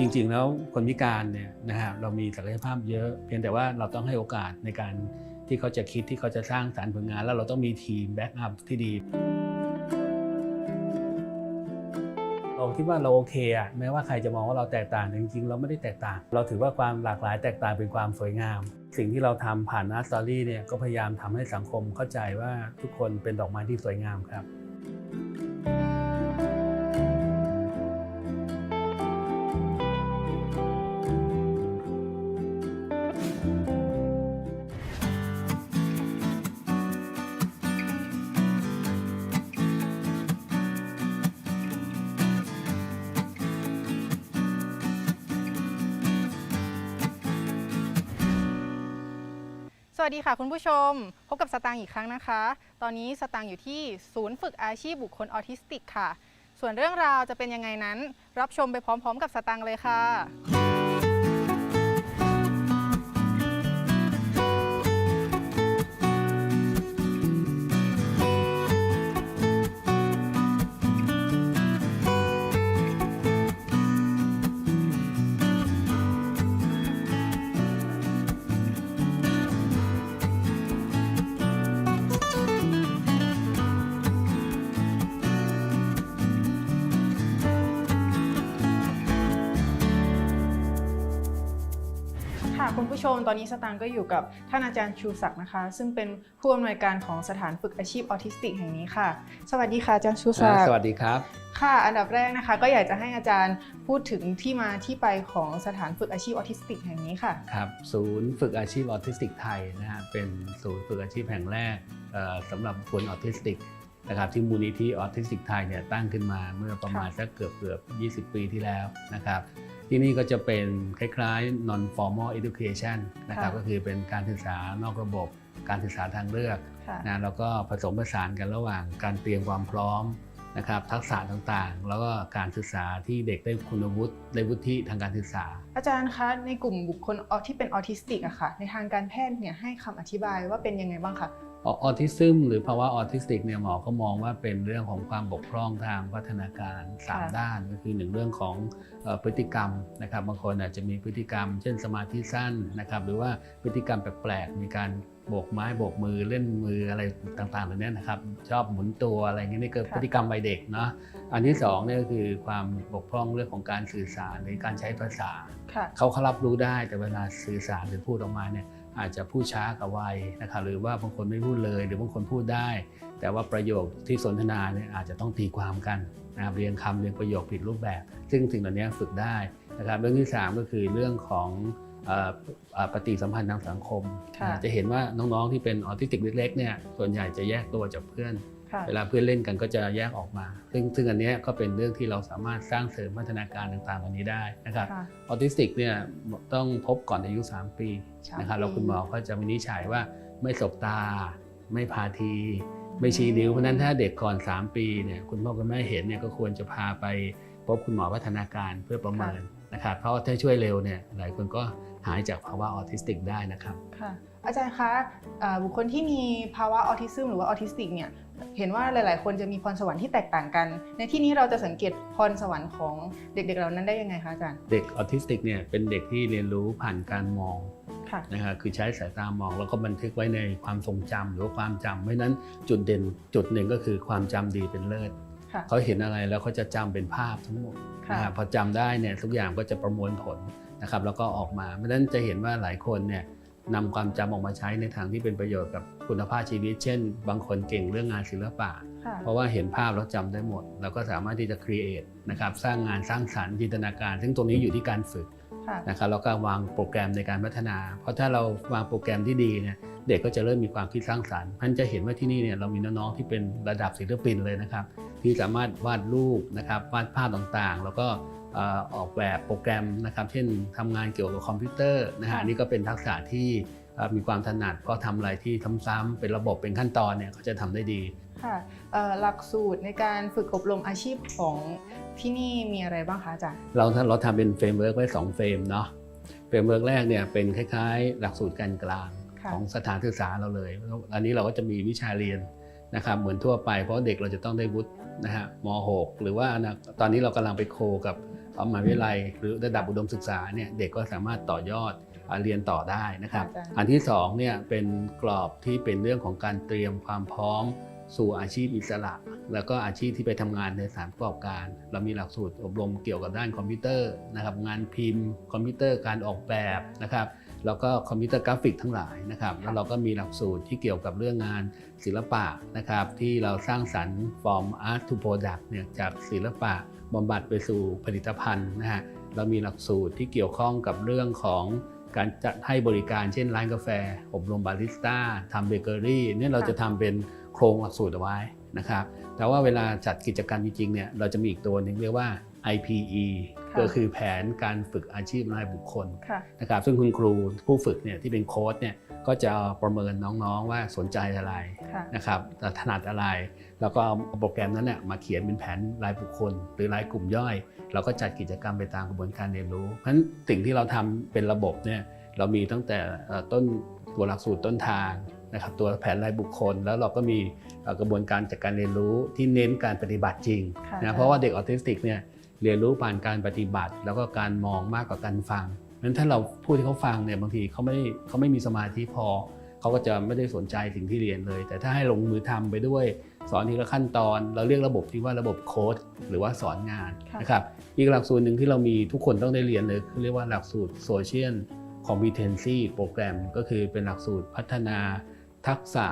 จริงๆ แล้วคนพิการเนี่ยนะฮะเรามีศักยภาพเยอะ เพียงแต่ว่าเราต้องให้โอกาสในการที่เขาจะคิดที่เขาจะสร้างสารรค์ผลงาน แล้วเราต้องมีทีมแบ็กอัพที่ดีเราคิดว่าเราโอเคอะแม้ว่าใครจะมองว่าเราแตกต่างแต่จริงๆ เราไม่ได้แตกต่าง เราถือว่าความหลากหลายแตกต่างเป็นความสวยงาม สิ่งที่เราทำผ่านอาร์ตสตอรี่เนี่ยก็พยายามทำให้สังคมเข้าใจว่าทุกคนเป็นดอกไม้ที่สวยงามครับ สวัสดีค่ะคุณผู้ชม พบกับสตางค์อีกครั้งนะคะ ตอนนี้สตางค์อยู่ที่ศูนย์ฝึกอาชีพบุคคลออทิสติกค่ะ ส่วนเรื่องราวจะเป็นยังไงนั้น รับชมไปพร้อมๆ กับสตางค์เลยค่ะ ค่ะคุณผู้ชมตอนนี้สตางค์ก็อยู่กับท่านอาจารย์ชูศักดิ์นะคะ ซึ่งเป็นผู้อำนวยการของสถานฝึกอาชีพออทิสติกแห่งนี้ค่ะ สวัสดีค่ะอาจารย์ชูศักดิ์สวัสดีครับ ค่ะ อันดับแรกนะคะ ก็อยากจะให้อาจารย์พูดถึงที่มาที่ไปของสถานฝึกอาชีพออทิสติกแห่งนี้ค่ะครับศูนย์ฝึกอาชีพออทิสติกไทยนะฮะเป็นศูนย์ฝึกอาชีพแห่งแรกเอ่อสำหรับคนออทิสติกนะครับที่มูลนิธิออทิสติกไทยเนี่ยตั้งขึ้นมาเมื่อประมาณสักเกือบเกือบ 20 ปีที่แล้วนะครับ ที่นี่ก็จะเป็นคล้ายๆ non formal education นะครับค่ะก็คือเป็นการศึกษานอกระบบการศึกษาทางเลือกค่ะนะแล้วก็ผสมผสานกันระหว่างการเตรียมความพร้อมนะครับทักษะต่างๆ แล้วก็การศึกษาที่เด็กได้คุณวุฒิได้วุฒิทางการศึกษา อาจารย์คะในกลุ่มบุคคลออที่เป็นออทิสติกอะค่ะในทางการแพทย์เนี่ยให้คำอธิบายว่าเป็นยังไงบ้างคะ ออทิซึมหรือภาวะออทิสติกเนี่ยหมอก็มองว่าเป็นเรื่องของความบกพร่องทางพัฒนาการ3ค่ะด้านก็คือหนึ่งเรื่องของเอ่อพฤติกรรมนะครับบางคนอาจจะมีพฤติกรรม เช่นสมาธิสั้นนะครับหรือว่าพฤติกรรมแปลกๆมีการโบกไม้โบกมือเล่นมืออะไรต่างๆเหล่านี้นะครับชอบหมุนตัวอะไรอย่างนี้นี่เกิดพฤติกรรมวัยเด็กเนาะอันที่สองเนี่ยก็คือความบกพร่องเรื่องของการสื่อสารหรือการใช้ภาษาค่ะเขาเขารับรู้ได้แต่เวลาสื่อสารหรือพูดออกมาเนี่ย อาจจะพูดช้ากับไวนะครับหรือว่าบางคนไม่พูดเลย หรือบางคนพูดได้ แต่ว่าประโยคที่สนทนาเนี่ยอาจจะต้องตีความกันนะครับเรียงคำเรียงประโยคผิดรูปแบบ ซึ่งสิ่งเหล่านี้ฝึกได้นะครับเรื่องที่ 3 ก็คือเรื่องของเอ่อเอ่อปฏิสัมพันธ์ทางสังคมค่ะจะเห็นว่าน้องๆที่เป็นออทิสติกเล็กๆเนี่ยส่วนใหญ่จะแยกตัวจากเพื่อนค่ะ เวลาเพื่อนเล่นกันก็จะแยกออกมา ซึ่งซึ่งอันเนี้ยก็เป็นเรื่องที่เราสามารถสร้างเสริมพัฒนาการต่างๆเหล่านี้ได้นะครับค่ะออทิสติกเนี่ยต้องพบก่อนอายุ 3 ปีสามนะครับปีแล้วคุณหมอก็จะวินิจฉัยว่าไม่สบตา ไม่พาที ไม่ชี้นิ้วเพราะฉะนั้นถ้าเด็กก่อน 3 ปีเนี่ยคุณพ่อคุณแม่เห็นเนี่ยก็ควรจะพาไปพบคุณหมอพัฒนาการเพื่อประเมินนะครับเพราะว่าถ้าช่วยเร็วเนี่ยหลายคนก็หายจากภาวะออทิสติกได้นะครับค่ะอาจารย์คะเอ่อบุคคลที่มีภาวะออทิซึมหรือว่าออทิสติกเนี่ยเห็นว่าหลาย ๆ คนจะมีพรสวรรค์ที่แตกต่างกัน ในที่นี้เราจะสังเกตพรสวรรค์ของเด็ก ๆ เหล่านั้นได้ยังไงคะอาจารย์ เด็กออทิสติกเนี่ยเป็นเด็กที่เรียนรู้ผ่านการมองค่ะนะครับคือใช้สายตามองแล้วก็บันทึกไว้ในความทรงจำหรือว่าความจำเพราะฉะนั้นจุดเด่นจุดหนึ่งก็คือความจำดีเป็นเลิศค่ะเขาเห็นอะไรแล้วเขาจะจำเป็นภาพทั้งหมดค่ะนะครับพอจำได้เนี่ยทุกอย่างก็จะประมวลผลนะครับแล้วก็ออกมาเพราะฉะนั้นจะเห็นว่าหลายคนเนี่ย นำความจำออกมาใช้ในทางที่เป็นประโยชน์กับคุณภาพชีวิต เช่น บางคนเก่งเรื่องงานศิลปะค่ะเพราะว่าเห็นภาพแล้วจำได้หมดแล้วก็สามารถที่จะครีเอทนะครับสร้างงานสร้างสรรค์จินตนาการ ซึ่งตรงนี้อยู่ที่การฝึกค่ะนะครับแล้วก็วางโปรแกรมในการพัฒนา เพราะถ้าเราวางโปรแกรมที่ดีเนี่ยเด็กก็จะเริ่มมีความคิดสร้างสรรค์ท่านจะเห็นว่าที่นี่เนี่ยเรามีน้องๆที่เป็นระดับศิลปินเลยนะครับ ที่สามารถวาดรูปนะครับวาดภาพต่างๆ แล้วก็เอ่อออกแบบโปรแกรมนะครับ เช่นทำงานเกี่ยวกับคอมพิวเตอร์นะฮะค่ะอันนี่ก็เป็นทักษะที่เอ่อมีความถนัดก็ทำอะไรที่ซ้ำๆเป็นระบบเป็นขั้นตอนเนี่ยเขาจะทำได้ดีค่ะเอ่อหลักสูตรในการฝึกอบรมอาชีพของที่นี่มีอะไรบ้างคะอาจารย์เราเราทำเป็นเฟรมเวิร์กไว้2เฟรมเนาะเฟรมเวิร์กแรกเนี่ยเป็นคล้ายๆ หลักสูตรการกลางค่ะของสถานศึกษาเราเลยแล้วอันนี้เราก็จะมีวิชาเรียนนะครับเหมือนทั่วไปเพราะเด็กเราจะต้องได้วุฒินะฮะม .6 หรือว่านะตอนนี้เรากำลังไปโคกับ มหาวิทยาลัย หรือระดับอุดมศึกษาเนี่ยเด็กก็สามารถต่อยอดอ่าเรียนต่อได้นะครับค่ะอาจารย์อันที่สองเนี่ยเป็นกรอบที่เป็นเรื่องของการเตรียมความพร้อมสู่อาชีพอิสระ แล้วก็อาชีพที่ไปทำงานในสถานประกอบการ เรามีหลักสูตรอบรมเกี่ยวกับด้านคอมพิวเตอร์นะครับงานพิมพ์ คอมพิวเตอร์การออกแบบนะครับ แล้วก็คอมพิวเตอร์กราฟิกทั้งหลายนะครับแล้วเราก็มีหลักสูตรที่เกี่ยวกับเรื่องงานศิลปะนะครับ ที่เราสร้างสรรค์ from art to product เนี่ยจากศิลปะบำบัดไปสู่ผลิตภัณฑ์นะฮะเรามีหลักสูตรที่เกี่ยวข้องกับเรื่องของการจัดให้บริการเช่นร้านกาแฟ อบรมบาริสต้าทำเบเกอรี่เนี่ยเราจะทำเป็นโครงหลักสูตรเอาไว้นะครับแต่ว่าเวลาจัดกิจกรรมจริงๆเนี่ยเราจะมีอีกตัวหนึ่งเรียกว่า IPE ค่ะก็คือแผนการฝึกอาชีพรายบุคคลค่ะนะครับซึ่งคุณครูผู้ฝึกเนี่ยที่เป็นโค้ชเนี่ยก็จะประเมินน้องๆว่าสนใจอะไรค่ะนะครับถนัดอะไร แล้วก็เอาโปรแกรมนั้นเนี่ยมาเขียนเป็นแผนรายบุคคล หรือรายกลุ่มย่อย เราก็จัดกิจกรรมไปตามกระบวนการเรียนรู้ เพราะฉะนั้นสิ่งที่เราทำเป็นระบบเนี่ยเรามีตั้งแต่เอ่อต้นตัวหลักสูตรต้นทางนะครับตัวแผนรายบุคคลแล้วเราก็มีเอ่อกระบวนการจัดการเรียนรู้ที่เน้นการปฏิบัติจริงค่ะนะเพราะว่าเด็กออทิสติกเนี่ย เรียนรู้ผ่านการปฏิบัติ แล้วก็การมองมากกว่าการฟังเพราะฉะนั้นถ้าเราพูดให้เขาฟังเนี่ยบางทีเขาไม่เขาไม่มีสมาธิพอเขาก็จะไม่ได้สนใจสิ่งที่เรียนเลย แต่ถ้าให้ลงมือทำไปด้วย สอนทีละขั้นตอน เราเรียกระบบที่ว่าระบบโค้ดหรือว่าสอนงานค่ะนะครับอีกหลักสูตรหนึ่งที่เรามีทุกคนต้องได้เรียนเลยคือเรียกว่าหลักสูตร Social Competency Program ก็คือเป็นหลักสูตรพัฒนา ทักษะ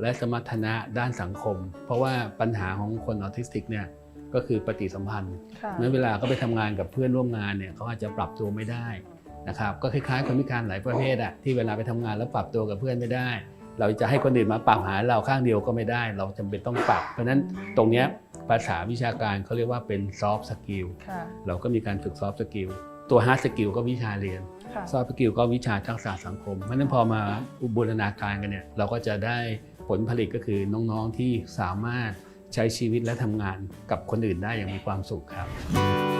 และสมรรถนะด้านสังคม เพราะว่าปัญหาของคนออทิสติกเนี่ย ก็คือปฏิสัมพันธ์ค่ะเมื่อเวลาเขาไปทำงานกับเพื่อนร่วมงานเนี่ยเขาอาจจะปรับตัวไม่ได้นะครับก็คล้ายๆคนพิการหลายประเภทอะที่เวลาไปทำงานแล้วปรับตัวกับเพื่อนไม่ได้ เราจะให้คนอื่นมาปรับหาเราข้างเดียวก็ไม่ได้ เราจำเป็นต้องปรับ เพราะฉะนั้นตรงเนี้ยภาษาวิชาการเขาเรียกว่าเป็นซอฟต์สกิลค่ะเราก็มีการฝึกซอฟต์สกิลตัวฮาร์ดสกิลก็วิชาเรียนค่ะซอฟต์สกิลก็วิชาทักษะสังคมเพราะฉะนั้นพอมาอุบูรณาการกันเนี่ยเราก็จะได้ผลผลิตก็คือน้องๆที่สามารถ ใช้ชีวิตและทำงานกับคนอื่นได้อย่างมีความสุขครับ